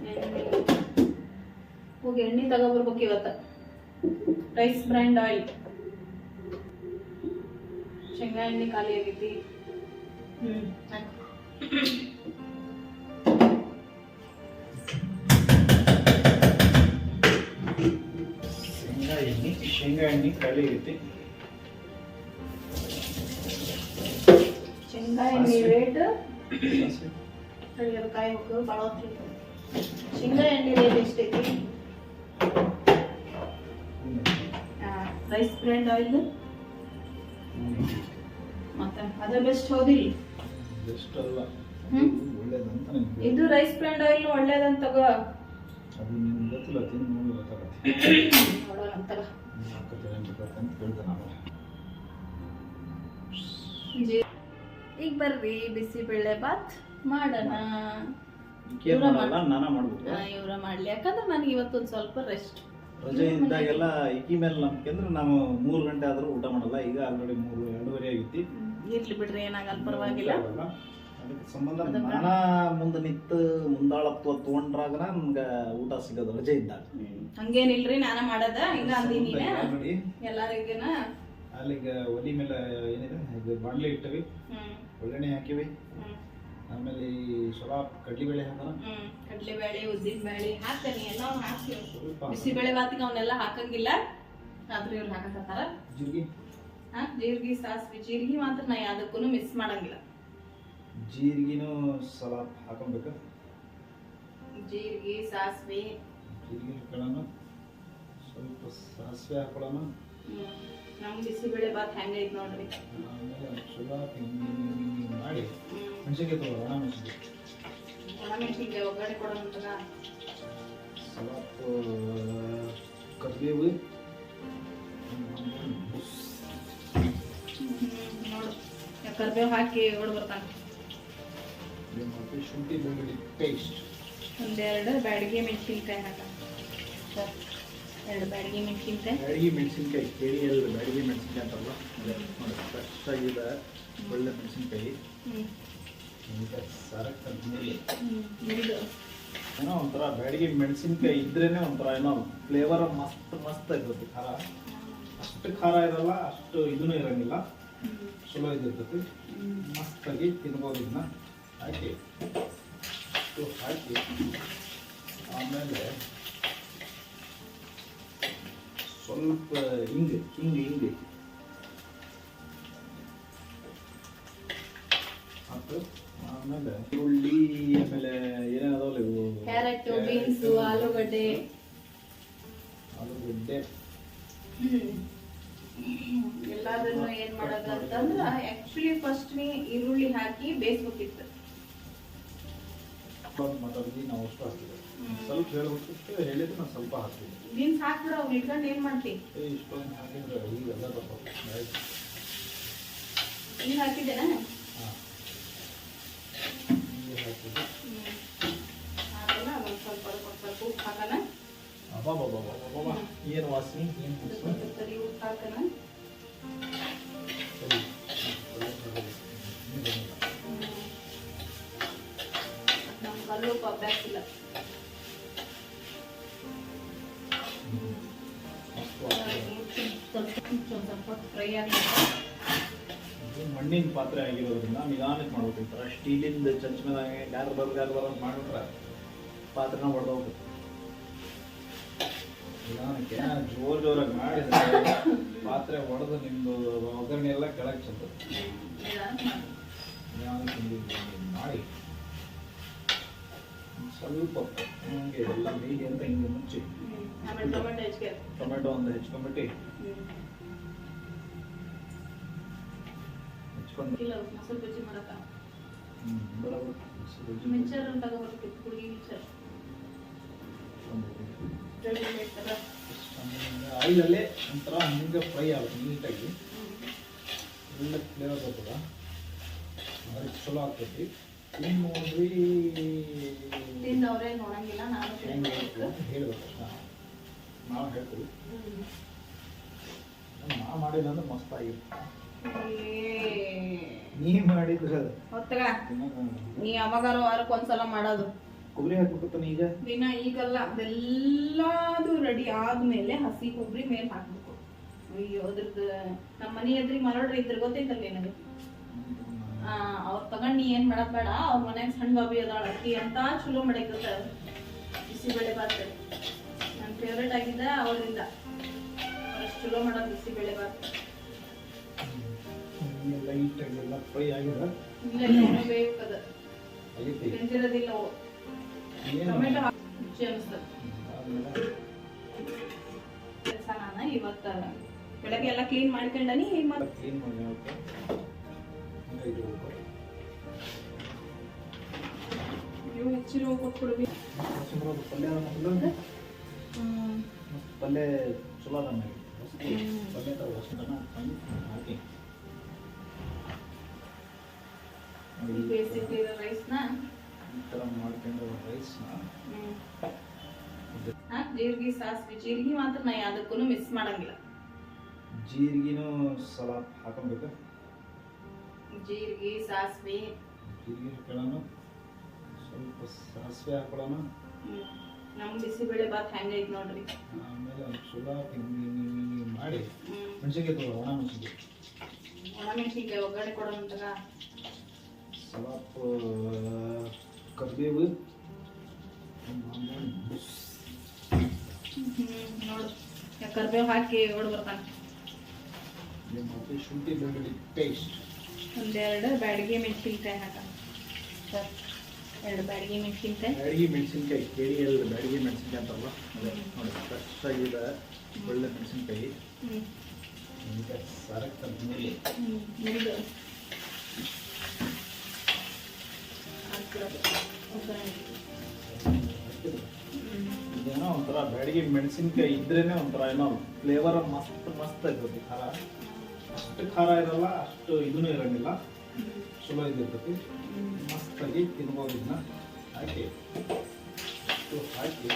ಎಣ್ಣೆ ಹೋಗಿ ಎಣ್ಣೆ ತಗೊಬರ್ಬೇಕು ಇವತ್ತು. ರೈಸ್ ಬ್ರ್ಯಾಂಡ್ ಆಯಿಲ್ ಶೇಂಗಾ ಎಣ್ಣೆ ಖಾಲಿ ಆಗೈತಿ ಹ್ಞೂ ಶೇಂಗಾ ಎಣ್ಣೆ ಶೇಂಗಾ ಎಣ್ಣೆ ಖಾಲಿ ಆಗೈತಿ ಶೇಂಗಾ ಎಣ್ಣೆ ರೇಟ್ ಕಾಯಿ ಹೋಗೋದು ಭಾಳ ಹೊತ್ತು. ಶೇಂಗಾ ಎಣ್ಣೆ ರೇಟ್ ಎಷ್ಟೈತಿ ರೈಸ್ ಬ್ರ್ಯಾಂಡ್ ಆಯಿಲ್ ಮತ್ತೆ ಅದ ಬೆಸ್ಟ್ ಹೌದಿಲ್ಲ? ಬೆಸ್ಟ್ ಅಲ್ಲ. ಒಳ್ಳೇದಂತ ಇದು ರೈಸ್ ಬ್ರ್ಯಾಂಡ್ ಆಯಿಲ್ ಒಳ್ಳೇದಂತ ತಗೋ. ಅದು ನಿನ್ಗೆ ಗೊತ್ತಿಲ್ಲ ತಿಂದು ನೋಡಿ ಗೊತ್ತಾಗತ್ತೆ. ನೋಡೋಣ ತಗೋ. ಹಾಕತ್ತೆ ಅಂತ ಕೇಳ್ದೆ ನಾನು ಜೀ- ಈಗ ಬರ್ರಿ ಬಿಸಿಬೇಳೆ ಬಾತ್ ಮಾಡೋಣ. ಈಕೆ ಮಾಡಲ್ಲ ನಾನ ಮಾಡ್ಬೇಕು ಇವರ ಮಾಡ್ಲಿ. ಯಾಕಂದ್ರೆ ನನಗೆ ಇವತ್ತೊಂದು ಸ್ವಲ್ಪ ರೆಸ್ಟ್ ರಜೆ ಇದ್ದಾಗೆಲ್ಲ ಈಕಿ ಮೇಲೆ ನಂಬಿಕೆ ಅಂದ್ರೆ ನಾವು ಮೂರು ಗಂಟೆ ಆದ್ರೂ ಊಟ ಮಾಡಲ್ಲ. ಈಗ ಆಲ್ರೆಡಿ ಮೂರು ಎರಡೂವರೆ ಆಗೈತಿ. ಇರ್ಲಿ ಬಿಡ್ರಿ ಏನಾಗಲ್ಲ ಪರವಾಗಿಲ್ಲ. ಅದಕ್ಕೆ ಸಂಬಂಧ ನಾನ ಮುಂದೆ ನಿಂತು ಮುಂದಾಳತ್ವ ತಗೊಂಡ್ರಾಗ ನಮ್ಗೆ ಊಟ ಸಿಗೋದು ರಜೆ ಇದ್ದಾಗ. ಹಂಗೇನಿಲ್ರಿ ನಾನ ಮಾಡದ. ಹಿಂಗ ಅಂದೀನಿ ಎಲ್ಲರಿಗೇನ? ಅಲ್ಲಿಗ ಒಲಿ ಮೇಲೆ ಏನಿದೆ? ಬಾಣಲೆ ಇಟ್ಟವಿ. ಹ್ಮ್. ಒಳ್ಳೆಣ್ಣೆ ಹಾಕಿವಿ. ಆಮೇಲೆ ಈ ಕಡ್ಲಿಬೇಳೆ ಹಾಕೋಣ ಹ್ಮ್ ಕಡ್ಲೆಬೇಳೆ ಉದ್ದಿನ ಬೇಳೆ ಹಾಕ್ತೇನೆ ಎಲ್ಲ ಸ್ವಲ್ಪ ಬಿಸಿಬೇಳೆ ಬಾತಿಗೆ ಅವನ್ನೆಲ್ಲ ಹಾಕಂಗಿಲ್ಲ. ಆದ್ರೆ ಇವ್ರು ಹಾಕಕತ್ತಾರ. ಜೀರ್ಗಿ? ಹಾ ಜೀರ್ಗಿ ಸಾಸಿವೆ ಜೀರ್ಗಿ ಮಾತ್ರ ನಾ ಯಾವ್ದಕ್ಕೂ ಮಿಸ್ ಮಾಡಂಗಿಲ್ಲ. ಜೀರ್ಗಿನೂ ಸ್ವಲ್ಪ ಹಾಕೊಬೇಕು? ಜೀರ್ಗಿ ಸಾಸಿವೆ. ಜೀರ್ಗಿ ಹಾಕೊಳ್ಳೋಣ ಸ್ವಲ್ಪ ಸಾಸಿವೆ ಹಾಕೊಳ್ಳೋಣ. ಹ್ಮ್ ನಮ್ ಬಿಸಿಬೇಳೆ ಬಾತ್ ಹೆಂಗೈತ್ ನೋಡ್ರಿ. ಆಮೇಲೆ ಒಂದ್ ಸ್ವಲ್ಪ ಹಿಂಗ್ ಹಿಂಗ್ ಹಿಂಗ್ ಹಿಂಗ್ ಮಾಡಿ. ಹ್ಮ್ ಮೆಣಸಿನ್ಕಾಯಿ ತಗೋ ಒಣ ಮೆಣಸಿನ್ಕಾಯಿ. ಒಣಮೆಣಸಿನ್ಕಾಯಿ ಒಗ್ಗರಣೆ ಕೊಡೋಂತಗ ಸ್ವಲ್ಪ ಕರಿಬೇವು. ನೋಡು. ಕರ್ಬೇವು ಹಾಕಿ ಓಡ್ ಬರ್ತಾನೆ. ಮತ್ತು ಶುಂಠಿ ಬೆಳ್ಳುಳ್ಳಿ ಪೇಸ್ಟ್ ಒಂದೆರಡು ಬ್ಯಾಡಗಿ ಮೆಣಸಿನ್ಕಾಯಿ ಹಾಕ. ಸರ್. ಎರಡು ಬ್ಯಾಡಗಿ ಮೆಣಸಿನ್ಕಾಯಿ. ಬ್ಯಾಡಗಿ ಮೆಣಸಿನ್ಕಾಯಿ ಕೇಳಿ ಎಲ್ಲ ಬ್ಯಾಡಗಿ ಮೆಣಸಿನ್ಕಾಯಿ ಅಂತಲ್ಲ? ಫ್ರೆಶ್ ಆಗಿದೆ ಒಳ್ಳೆ ಮೆಣಸಿನ್ಕಾಯಿ. ಸರಕ್ಕೆ ಏನೋ ಒಂಥರ ಬ್ಯಾಡಗಿ ಮೆಣಸಿನ್ಕಾಯಿ ಇದ್ರೇನೆ ಒಂಥರ ಏನೋ ಫ್ಲೇವರ್ ಮಸ್ತ್ ಮಸ್ತ್ ಆಗಿರುತ್ತೆ ಖಾರ. ಅಷ್ಟು ಖಾರ ಇರಲ್ಲ ಅಷ್ಟು ಇದೂ ಇರಂಗಿಲ್ಲ. ಚಲೋ ಇದಿರ್ತೈತಿ. ಮಸ್ತಾಗಿ ತಿನ್ಬೋದು ಇದನ್ನ. ಹಾಕಿ. ಹಾಕಿ. ಆಮೇಲೆ ಸ್ವಲ್ಪ ಹಿಂಗೆ ಹಿಂಗೆ ಹಿಂಗೆ ಮತ್ತು ಆಮೇಲೆ ಈರುಳ್ಳಿ ಆಮೇಲೆ ಏನೇನದಾವಲ್ಲ ಇವು? ಕ್ಯಾರೆಟ್ ಬೀನ್ಸ್ ಆಲೂಗಡ್ಡೆ. ಆಲೂಗಡ್ಡೆ. ಎಲ್ಲದನ್ನು ಏನ್ ಮಾಡೋದು ಅಂತಂದ್ರ ಆಕ್ಚುಲಿ ಫಸ್ಟ್ ನೀ ಈರುಳ್ಳಿ ಹಾಕಿ ಬೇಯಿಸ್ಬೇಕಿತ್ತು. ನಾವು ಅಷ್ಟು ಹಾಕ್ತಿದ್ವಿ ಹ್ಮ್. ಸ್ವಲ್ಪ ಹೇಳ್ಬೇಕಿತ್ತು ಹೇಳಿದ್ರೆ ನಾನು ಸ್ವಲ್ಪ ಹಾಕ್ತಿದ್ದೆ ನೀನು ಹಾಕ್ಬಿಡ ಅವ್ನ ಇಟ್ಕೊಂಡು ಏನ್ ಮಾಡ್ತಿ? ಏ ಇಷ್ಟೊಂದು ಹಾಕಿದ್ರೆ ಈಗೆಲ್ಲ ಬರ್ತಾವೆ ಆಯ್ತು. ಈಗ ಹಾಕಿದ್ದೇನ ಹಾಂ. ಹಾಕೋಣ ಒಂದ್ ಸ್ವಲ್ಪ ಸ್ವಲ್ಪ ಉಪ್ಪು ಹಾಕೋಣ. ಏನು ವಾಸನೆ? ಏನು ಸರಿ ಉಪ್ಪು ಹಾಕೋಣ. ಸರಿ. ಒಳ್ಳೆ ಬರ್ತದೆ. ಇನ್ನೂ ಬಂದಿಲ್ಲ. ನಮ್ ಕಲ್ಲು ಉಪ್ಪು ಅಭ್ಯಾಸ ಇಲ್ಲ. ಫ್ರೈ ಮಣ್ಣಿನ ಪಾತ್ರೆ ಆಗಿರೋದ್ರಿಂದ ನಿಧಾನಕ್ಕೆ ಮಾಡ್ಬೇಕು ಈ ಥರ ಸ್ಟೀಲಿಂದ ಚಂಚಮದಾಗ ಯಾರು ಬರ್ ಯಾರು ಅಂತ ಮಾಡಿಬಿಟ್ರೆ ಪಾತ್ರೆನ ಹೊಡೆದೋಗ್ಬೇಕು ನಿಧಾನಕ್ಕೆ ಜೋರ್ ಜೋರಾಗಿ ಮಾಡಿದ್ರೆ ಪಾತ್ರೆ ಹೊಡೆದು ನಿಮ್ಮದು ಒಗ್ಗರಣೆ ಎಲ್ಲ ಕೆಳಗೆ ಚಂದ ಮಾಡಿ. ಸ್ವಲ್ಪ ಹಿಂಗೆ ಎಲ್ಲ ಮೀಡಿ ಅಂತ ಹಿಂಗೆ ಮುಚ್ಚಿ ಹೆಚ್ಚಿಗೆ ಟೊಮೆಟೊ ಒಂದು ಹೆಚ್ಕೊಂಬಿಟ್ಟು ಇಲ್ಲ ಮೊಸರು ಬಜ್ಜಿ ಮಾಡಕ ಮಿಕ್ಸರ್ ತಗೋಬರ್ಬೇಕು ಹುಡುಗಿ ಮಿಕ್ಸರ್ ರೆಡಿಮೇಡ್ ತರ ಆಯಿಲಲ್ಲೇ ಒಂಥರ ಹಿಂಗೆ ಫ್ರೈ ಆಗುತ್ತೆ ನೀಟಾಗಿ. ಒಳ್ಳೆ ಫ್ಲೇವರ್ ಬರ್ತದ. ಅದಕ್ಕೆ ಚಲೋ ಆಗ್ತೈತಿ. ಏನು ನೋಡ್ರಿ. ತಿಂದವ್ರೆ ನೋಡಂಗಿಲ್ಲ ನಾನು ಹೇಳ್ಬೇಕು ನಾವು ಹೇಳ್ತೀವಿ. ನಾ ಮಾಡಿಲ್ಲ ಅಂದ್ರೆ ಮಸ್ತ್ ಆಗಿರುತ್ತೆ. ನೀ ಮಾಡಿದ್ರ ಹೊತ್ತಗ? ನೀ ಯಾವಾಗಾರ ವಾರಕ್ಕೆ ಒಂದ್ಸಲ ಮಾಡೋದು. ಕೊಬ್ಬರಿ ಹಾಕ್ಬಿಟ್ಟು ಈಗ? ದಿನ ಈಗಲ್ಲ ಅದೆಲ್ಲದು ರೆಡಿ ಆದ್ಮೇಲೆ ಹಸಿ ಕೊಬ್ಬರಿ ಮೇಲೆ ಹಾಕ್ಬೇಕು. ಅಯ್ಯೋ ಅದ್ರದ್ದು ನಮ್ಮ ಮನೆ ಎದ್ರಿ ಮರಡ್ರಿ ಇದ್ರ ಗೊತ್ತೈತಲ್ಲ ನಿನಗೆ? ಅವ್ರ ತಗೊಂಡ್ ನೀ ಏನು ಮಾಡಕ್ ಬೇಡ ಅವ್ರ ಮನ್ಯಾಗ ಸಣ್ಣ ಬಾಬಿ ಅದಾಳ ಅಕ್ಕಿ ಅಂತ ಚಲೋ ಮಾಡೈತದ ಬಿಸಿಬೇಳೆ ಬಾತ್ ನನ್ನ ಫೇವ್ರೇಟ್ ಆಗಿದ್ದ ಅವರಿಂದ ಅಷ್ಟು ಚಲೋ ಮಾಡೋದು ಬಿಸಿಬೇಳೆ ಬಾತ್ ಅನಿಸ್ತದೆ ಆದ್ಮೇಲೆ ಕೆಲಸ ನಾನು ಇವತ್ತ ಬೆಳಗ್ಗೆ ಎಲ್ಲ ಕ್ಲೀನ್ ಮಾಡ್ಕೊಂಡನಿ ಕ್ಲೀನ್ ಮಾಡಿ ನೀವು ಹೆಚ್ಚಿರೋ ಕೊಟ್ಬಿಡ್ವಿ ಹಸಿಮೆಣಸು ಪಲ್ಯ ಚಲೋ ಅದ ಪಲ್ಯ ತರ ಹಾಕಿ. ನೋಡಿ, ಬೇಯಿಸಿಟ್ಟಿರೋ ರೈಸ್ನ ಈ ಥರ ಮಾಡ್ಕೊಂಡು ರೈಸ್ನ ಜೀರಿಗೆ ಸಾಸಿವೆ ಜೀರಿಗೆ ಮಾತ್ರ ನಾ ಯಾವುದಕ್ಕೂ ಮಿಸ್ ಮಾಡಂಗಿಲ್ಲ. ಜೀರಿಗೆನೂ ಸ್ವಲ್ಪ ಹಾಕೊಬೇಕು ಜೀರಿಗೆ ಸಾಸಿವೆ. ಜೀರಿಗೆ ಹಾಕೊಳ್ಳೋಣ. ಸ್ವಲ್ಪ ಸಾಸಿವೆ ಹಾಕೊಳ್ಳೋಣ. ನಮ್ಮ ಬಿಸಿಬೇಳೆ ಬಾತ್ ಹೆಂಗೈತೆ ನೋಡ್ರಿ. ಆಮೇಲೆ ಚಲೋ ಮಾಡಿ. ಮೆಣಸಿನ್ಕಾಯಿ ತಗೋ ಒಣ ಮೆಣಸಿನ್ಕಾಯಿ ಒಗ್ಗರಣೆ ಕೊಡೋಂತಾಗ ಸ್ವಲ್ಪ ಕರಿಬೇವು ನೋಡು ಕರ್ಬೇವು ಹಾಕಿ ಹೊಡ್ ಬರ್ತಾನೆ ಮತ್ತು ಶುಂಠಿ ಬೆಳ್ಳುಳ್ಳಿ ಪೇಸ್ಟ್ ಒಂದೆರಡು ಬ್ಯಾಡಗಿ ಮೆಣಸಿನ್ಕಾಯಿ ಹಾಕ. ಎರಡು ಬ್ಯಾಡಗಿ ಮೆಣಸಿನ್ಕಾಯಿ. ಬ್ಯಾಡಗಿ ಮೆಣಸಿನ್ಕಾಯಿ ಕೇಳಿಯಲ್ಲಿ ಬ್ಯಾಡಗಿ ಮೆಣಸಿನ್ಕಾಯಿ ಅಂತಾರಲ್ಲ ಅದೇ ನೋಡಿ ಫ್ರೆಶ್ ಆಗಿದೆ ಒಳ್ಳೆ ಮೆಣಸಿನ್ಕಾಯಿ. ಸರಕ್ಕೆ ಮೇಲೆ ಇದೇನೋ ಒಂಥರ ಬೆಳಗ್ಗೆ ಮೆಣಸಿನ್ಕಾಯಿ ಇದ್ರೇನೆ ಒಂಥರ ಏನೋ ಫ್ಲೇವರ್ ಮಸ್ತ್ ಮಸ್ತ್ ಇರ್ತೈತಿ ಖಾರ. ಅಷ್ಟು ಖಾರ ಇರಲ್ಲ, ಅಷ್ಟು ಇದೂ ಇರಂಗಿಲ್ಲ. ಚಲೋ ಇದಿರ್ತೈತಿ. ಮಸ್ತಾಗಿ ತಿನ್ಬೋದು ಇದನ್ನ. ಹಾಕಿ. ಹಾಕಿ.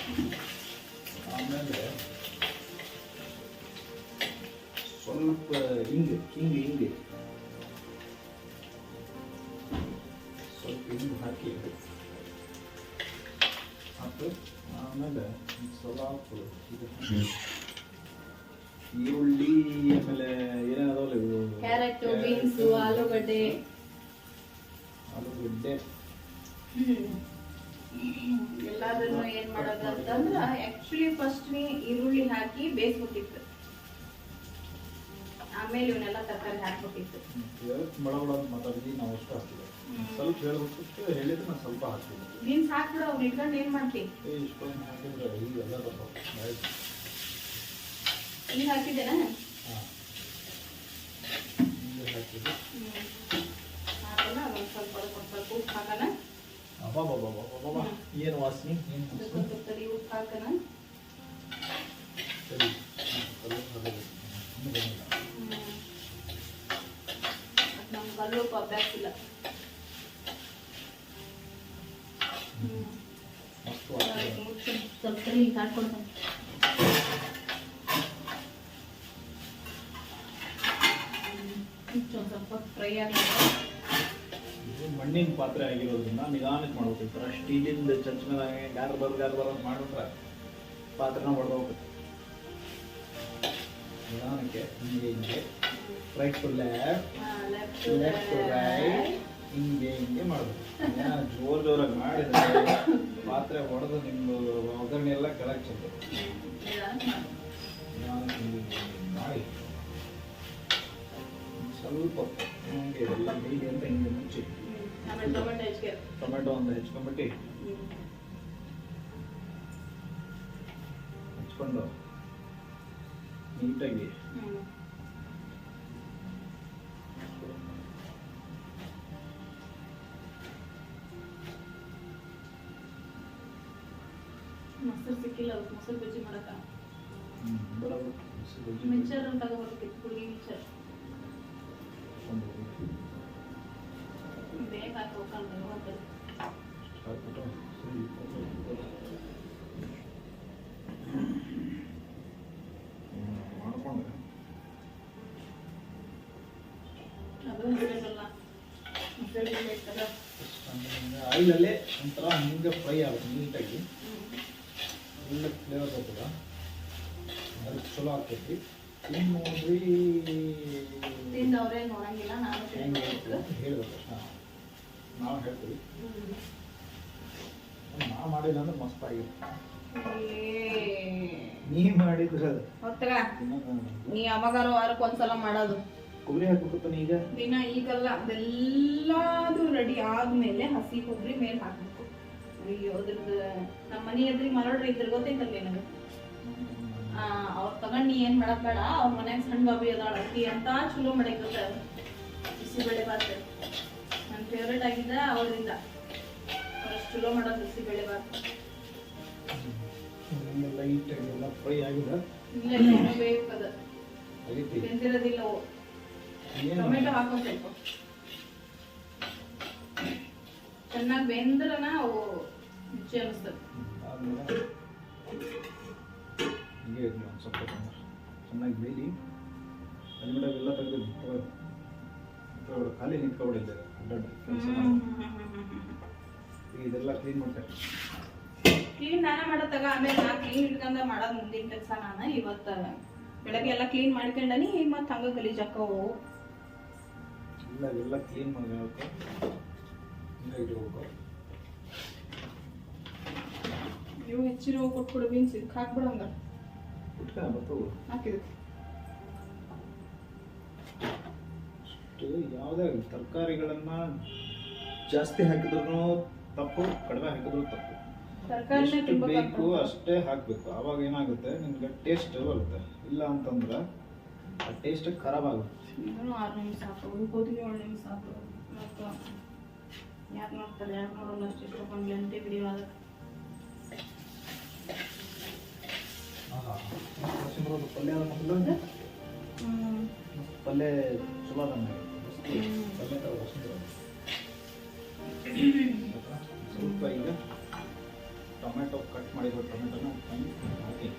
ಆಮೇಲೆ ಸ್ವಲ್ಪ ಹಿಂಗೆ ಹಿಂಗೆ ಹಿಂಗೆ. ಹಿಂಗೆ ಹಾಕಿ ಮತ್ತು ಆಮೇಲೆ ಸ್ವಲ್ಪ ಈರುಳ್ಳಿ ಆಮೇಲೆ ಏನೇನದಾವಲ್ಲ ಇವು ಕ್ಯಾರೆಟ್ ಬೀನ್ಸ್ ಆಲೂಗಡ್ಡೆ ಆಲೂಗಡ್ಡೆ ಎಲ್ಲಾದ್ರೂ ಏನ್ ಮಾಡೋದು ಅಂತಂದ್ರ ಆಕ್ಚುಲಿ ಫಸ್ಟ್ ನೀ ಈರುಳ್ಳಿ ಹಾಕಿ ಬೇಯಿಸ್ಬಿಟ್ಟಿತ್ತು. ಆಮೇಲೆ ಇವನ್ನೆಲ್ಲ ತರಕಾರಿ ಹಾಕ್ಬಿಟ್ಟಿತ್ತು. ಅಂತ ಮಾತಾಡಿದ್ವಿ ನಾವು ಅಷ್ಟು ಹಾಕ್ತಿಲ್ಲ ಸ್ವಲ್ಪ ಹೇಳ್ಬೇಕು ಹೇಳಿದ್ರೆ ನಾನು ಸ್ವಲ್ಪ ಹಾಕ್ತಿದ್ದೆ ಬೀನ್ಸ್ ಹಾಕ್ಬಿಡು ಅವ್ನ ಇಟ್ಕೊಂಡು ಏನ್ ಮಾಡ್ತಿ? ಏ ಇಷ್ಟೊಂದು ಹಾಕಿದ್ರೆ ಈಗ ಎಲ್ಲ ಬರ್ತಾವ ಆಯ್ತು ಈಗ ಹಾಕಿದ್ದೇನ ಹಾಂ ಈಗ ಹಾಕಿದ್ರೆ ಹಾಕೋಣ ಒಂದ್ ಸ್ವಲ್ಪ ಅದಕ್ಕೆ ಒಂದ್ ಸ್ವಲ್ಪ ಸ್ವಲ್ಪ ತರಿ ಹಾಕೊಡ್ತಾನೆ ಸ್ವಲ್ಪ ಫ್ರೈ ಆಗಲ್ಲ ಇದು ಮಣ್ಣಿನ ಪಾತ್ರೆ ಆಗಿರೋದ್ರಿಂದ ನಿಧಾನಕ್ಕೆ ಮಾಡ್ಬೇಕು. ಈ ಥರ ಸ್ಟೀಲಿಂದ ಚಂಚನದಾಗೆ ಗಾರ್ ಬರ್ ಗಾರ್ ಬರ್ ಅಂತ ಮಾಡ್ಬಿಟ್ರೆ ಪಾತ್ರೆನ ಹೊಡೆದೋಗುತ್ತೆ ನಿಧಾನಕ್ಕೆ ಹಿಂಗೆ ಹಿಂಗೆ right to left left left to right ಹಿಂಗೆ ಹಿಂಗೆ ಮಾಡಬೇಕು ಜೋರ್ ಜೋರಾಗಿ ಮಾಡಿದ್ರೆ ಪಾತ್ರೆ ಹೊಡೆದು ನಿಮ್ಮದು ಒಗ್ಗರಣೆ ಎಲ್ಲ ಕೆಳಗೆ ಚೆಂದ ಮಾಡಿ. ಸ್ವಲ್ಪ ಹಿಂಗೆ ಎಲ್ಲ ಬೇಯ್ಲಿ ಅಂತ ಹಿಂಗೆ ಮುಚ್ಚಿ. ಟೊಮೆಟೊ ಒಂದು ಹೆಚ್ಕೊಂಬಿಟ್ಟು ಹಚ್ಕೊಂಡು ನೀಟಾಗಿ ಮಿಕ್ಸರ್ ಅಂತ ತಗೋಬರ್ಬೇಕಿತ್ತು ಪುಡಿ ಮಿಕ್ಸರ್ ಒಂದು ಬೇಗ ಹಾಕಿ ಹೋಗ್ಕೊಂಡು ಮತ್ತೆ ಹಾಕ್ಬಿಟ್ಟು ಸರಿ, ಹ್ಮ್, ಮಾಡ್ಕೊಂಡು ಅದು ಹಿಡಿಯಲ್ಲ ಮೊಸರು ಬಜ್ಜಿ ಇರ್ತಲ್ಲ ಆಯಿಲಲ್ಲೇ ಒಂಥರ ಹಿಂಗೆ ಫ್ರೈ ಆಗುತ್ತೆ ನೀಟಾಗಿ ಒಳ್ಳೆ ಫ್ಲೇವರ್ ಬರ್ತದ ಅದಕ್ಕೆ ಚಲೋ ಆಗ್ತೈತಿ. ಇನ್ನು ನೋಡ್ರಿ ತಿಂದು ಅವ್ರೇ ನೋಡಂಗಿಲ್ಲ ನಾನು ಹೆಂಗೆ ಹೇಳ್ಬೇಕು ಹಾಂ ನಾವು. ಹೇಳ್ತೀವಿ. ನಾ ಮಾಡಿಲ್ಲ ಅಂದ್ರೆ ಮಸ್ತ್ ಆಗಿರುತ್ತೆ. ನೀ ಮಾಡಿದ್ರ ತಿನ್ನೋಕೆ ನೀ ಅವಾಗಾರು ವಾರಕ್ಕೆ ಒಂದ್ಸಲ ಮಾಡೋದು. ಕೊಬ್ಬರಿ ಹಾಕ್ಬಿಟ್ಟು ಈಗ ದಿನ ಈಗಲ್ಲ ಅದೆಲ್ಲದು ರೆಡಿ ಆದ್ಮೇಲೆ ಹಸಿ ಕೊಬ್ಬರಿ ಮೇಲೆ ಹಾಕ್ಬೇಕು. ಅಯ್ಯೋ ಅದ್ರದ್ದು ನಮ್ಮ ಮನೆ ಎದ್ರಿಗೆ ಮರಳ್ರಿ ಇದ್ರ ಗೊತ್ತೈತಲ್ಲ ನಿನಗೆ ಅವ್ರ ತಗೊಂಡ್ ನೀ ಏನ್ ಮಾಡಕ್ ಬೇಡ ಅವ್ರ ಮನ್ಯಾಗ ಸಣ್ಣ ಬಾಬಿ ಅದಾಳ ಅಕ್ಕಿ ಅಂತ ಚಲೋ ಮಾಡಕ್ ಗೊತ್ತ ಬಿಸಿಬೇಳೆ ಬಾತ್. ನನ್ನ ಫೇವ್ರೇಟ್ ಆಗಿದ್ದ ಅವರಿಂದ. ಅಷ್ಟು ಚಲೋ ಮಾಡೋದು ಬಿಸಿಬೇಳೆ ಬಾತ್. ಇಲ್ಲ ಬೇಕದ ಬೆಂದಿರೋದಿಲ್ಲ ಟೊಮೆಟೊ ಚೆನ್ನಾಗಿ ಬೆಂದ್ರನ ಅವು ರುಚಿ ಅನಿಸ್ತದೆ ಹಿಂಗೆ ಇರಲಿ ಒಂದು ಸ್ವಲ್ಪ. ಚೆನ್ನಾಗಿ ಬೇಲಿ. ಎಲ್ಲ ತೆಗೆದು ತಗೊಳ್ಳಿ ಖಾಲಿ ನಿಂತ್ಕೊಬಿಡಿಲ್ಲ ದೊಡ್ಡ ಕೆಲಸ ಇದೆಲ್ಲ ಕ್ಲೀನ್ ಮಾಡ್ತಾರೆ ಕ್ಲೀನ್ ನಾನ ಮಾಡತ್ತಾಗ? ಆಮೇಲೆ ನಾ ಕ್ಲೀನ್ ಇಟ್ಕೊಂಡ ಮಾಡೋದು ಮುಂದಿನ ಕೆಲಸ ನಾನು ಇವತ್ತು. ಬೆಳಗ್ಗೆ ಎಲ್ಲ ಕ್ಲೀನ್ ಮಾಡ್ಕೊಂಡನಿ ಮತ್ತೆ ಹಂಗ ಗಲೀಜ್ ಹಾಕವು ಇಲ್ಲ ಎಲ್ಲ ಕ್ಲೀನ್ ಮಾಡಬೇಕು. ಹಿಂಗೆ ಇಟ್ಕೋಬೇಕು. ನೀವು ಹೆಚ್ಚಿರೋ ಕೊಟ್ಬಿಡು ಬೀನ್ಸ್ ಇದಕ್ಕೆ ಅಷ್ಟು ಯಾವುದೇ ಆಗಲಿ ತರಕಾರಿಗಳನ್ನ ಜಾಸ್ತಿ ಹಾಕಿದ್ರು ತಪ್ಪು ಕಡಿಮೆ ಹಾಕಿದ್ರು ತಪ್ಪು. ಎಷ್ಟು ಬೇಕು ಅಷ್ಟೇ ಹಾಕಬೇಕು. ಅವಾಗ ಏನಾಗುತ್ತೆ ನಿಮ್ಗೆ ಟೇಸ್ಟ್ ಬರುತ್ತೆ. ಇಲ್ಲ ಅಂತಂದ್ರೆ ಆ ಟೇಸ್ಟ್ ಖರಾಬ್ ಆಗುತ್ತೆ. ಯಾಕೆ ಆರು ನಿಮಿಷ ಏಳು ನಿಮಿಷ ಮತ್ತು ಯಾರು ನೋಡ್ತಾರೆ ಯಾರು ನೋಡೋಲ್ಲ ಅಷ್ಟು ಅಂತ ಅದಕ್ಕೆ ಪಲ್ಯ ಅದ ಪಲ್ಯ ಚಲೋ ಅದಂಗೆ ಪಲ್ಯ. ಸ್ವಲ್ಪ ಈಗ ಟೊಮೆಟೊ ಕಟ್ ಮಾಡಿರೋ ಟೊಮೆಟೊನ ಹಾಕಿ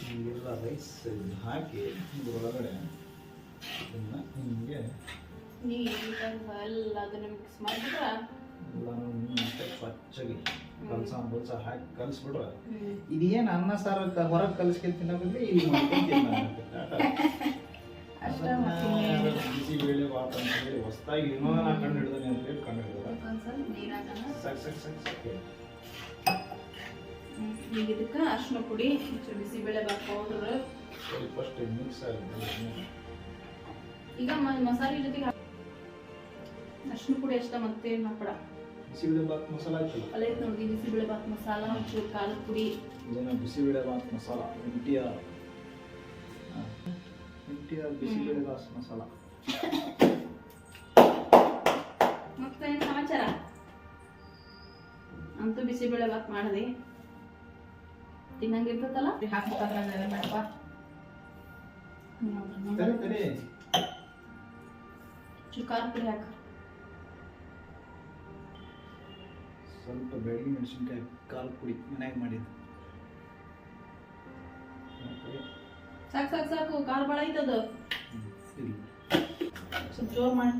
ಹಿಂಗೆಲ್ಲ ರೈಸ್ ಹಾಕಿ ಒಳಗಡೆ ಇದನ್ನ ಹಿಂಗೆ ಎಲ್ಲದನ್ನು ಮಿಕ್ಸ್ ಮಾಡಿಬಿಟ್ರೆ ಸ್ವಚ್ಛಗೆ ಹಾಕಿ ಕಲಿಸ್ಬಿಟ್ರೆ ಇದೇನು ಅನ್ನ ಸಾರು ಹೊರಗೆ ಕಲಿಸ್ಕೊಂಡು ತಿನ್ನೋದಿಲ್ಲ. ಬಿಸಿ ಬೇಳೆ ಬಾತ್ ಅಂತ ಹೇಳಿ ಹೊಸದಾಗಿ ಏನೋ ನಾ ಕಂಡು ಹಿಡ್ದಾನೆ ಅಂತ ಹೇಳಿ ಕಂಡು ಸ್ವಲ್ಪ ಹಾಕೋಣ ಸಾಕು ಸಾಕು. ಈಗ ಇದಕ್ಕೆ ಅರಿಶಿನ ಪುಡಿ ಬಿಸಿ ಬಿಸಿಬೇಳೆ ಬಾತ್ ಪೌಡರ್ ಸರಿ ಫಸ್ಟ್ ಮಿಕ್ಸ್ ಆಗಿದೆ ಈಗ ಮಸಾಲೆ. ಜೊತೆಗೆ ಅರಿಶಿನ ಪುಡಿ ಅಷ್ಟ ಮತ್ತೆ ಹಾಕ್ಬೇಡ ಬಿಸಿಬೇಳೆ ಬಾತ್ ಮಸಾಲ. ಹಾಕಿಲ್ಲ ಅಲ್ಲೇ ನೋಡಿ ಬಿಸಿಬೇಳೆ ಬಾತ್ ಮಸಾಲ. ಒಂಚೂರು ಖಾರದ ಪುಡಿ bisibele bath masala. M T R bisibele bath masala. ಮತ್ತೆ ಏನು ಸಮಾಚಾರ? ಅಂತೂ ಬಿಸಿಬೇಳೆ ಬಾತ್ ಮಾಡಿದೆ. ತಿನ್ನಂಗಿರ್ತದಲ್ಲ ಹಾಕಿ ಬೇಡಪ್ಪ ಮಾಡಪ್ಪ ಪುಡಿ ಹಾಕ. ಸ್ವಲ್ಪ ಬೆಳಗ್ಗೆ ಮೆಣಸಿನ್ಕಾಯಿ ಕಾಲು ಪುಡಿ ಮನ್ಯಾಗ ಮಾಡಿದ್ದು. ಸಾಕು ಸಾಕು ಸಾಕು ಕಾರ್ ಭಾಳ ಐತದು ಸ್ವಲ್ಪ ಜೋರು ಮಾಡಿ.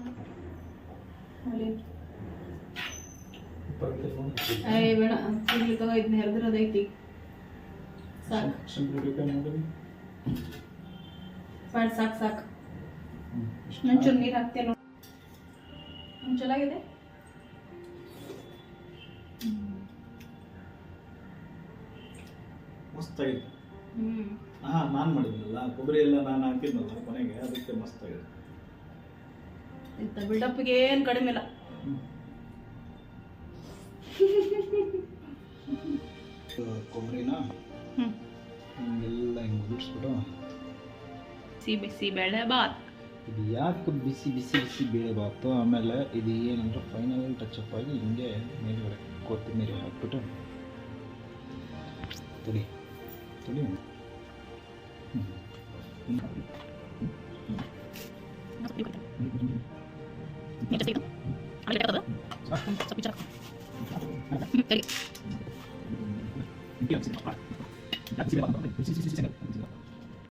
ಬೇಡ ಸಿಗ್ಲಿ ತಗೋ ಇದನ್ನ ಹೆರ್ದಿರೋದೈತಿ ಸಾಕು. ಸಾಕು ಸಾಕು. ನಂಚೂರು ನೀರು ಹಾಕ್ತೇನೆ ನೋಡಿ. ಹ್ಮ್, ಚೆನ್ನಾಗಿದೆ ಮಸ್ತಾಗಿದೆ ಹ್ಞೂ ಹಾ ನಾನು ಮಾಡಿದ್ನಲ್ಲ ಕೊಬ್ಬರಿ ಎಲ್ಲ ನಾನು ಹಾಕಿದ್ನಲ್ಲ ಕೊನೆಗೆ ಅದಕ್ಕೆ ಮಸ್ತಾಗಿದೆ ಇಂಥ ಬಿಲ್ಡಪ್ಗೆ ಏನು ಕಡಿಮೆ ಇಲ್ಲ. ಕೊಬ್ಬರಿನ ಎಲ್ಲ ಹಿಂಗೆ ಉದುರಿಸ್ಬಿಟ್ಟು ಬಿಸಿ ಬಿಸಿ ಬೇಳೆ ಬಾತ್. ಇದು ಯಾಕೆ ಬಿಸಿ ಬಿಸಿ ಬಿಸಿ ಬೇಳೆ ಬಾತು? ಆಮೇಲೆ ಇದು ಏನಂದ್ರೆ ಫೈನಲ್ ಅಪ್ ಆಗಿ ಹಿಂಗೆ ಮೇಲ್ಗಡೆ ಕೊತ್ತಂಬರಿ ಹಾಕ್ಬಿಟ್ಟು. ತುಡಿ. Tuloy mo. Ini cerita itu. Ambil cerita tuh. Sampai bicara. Jadi. Ini yang sini apa? Jadi sini apa? Sini sini sini.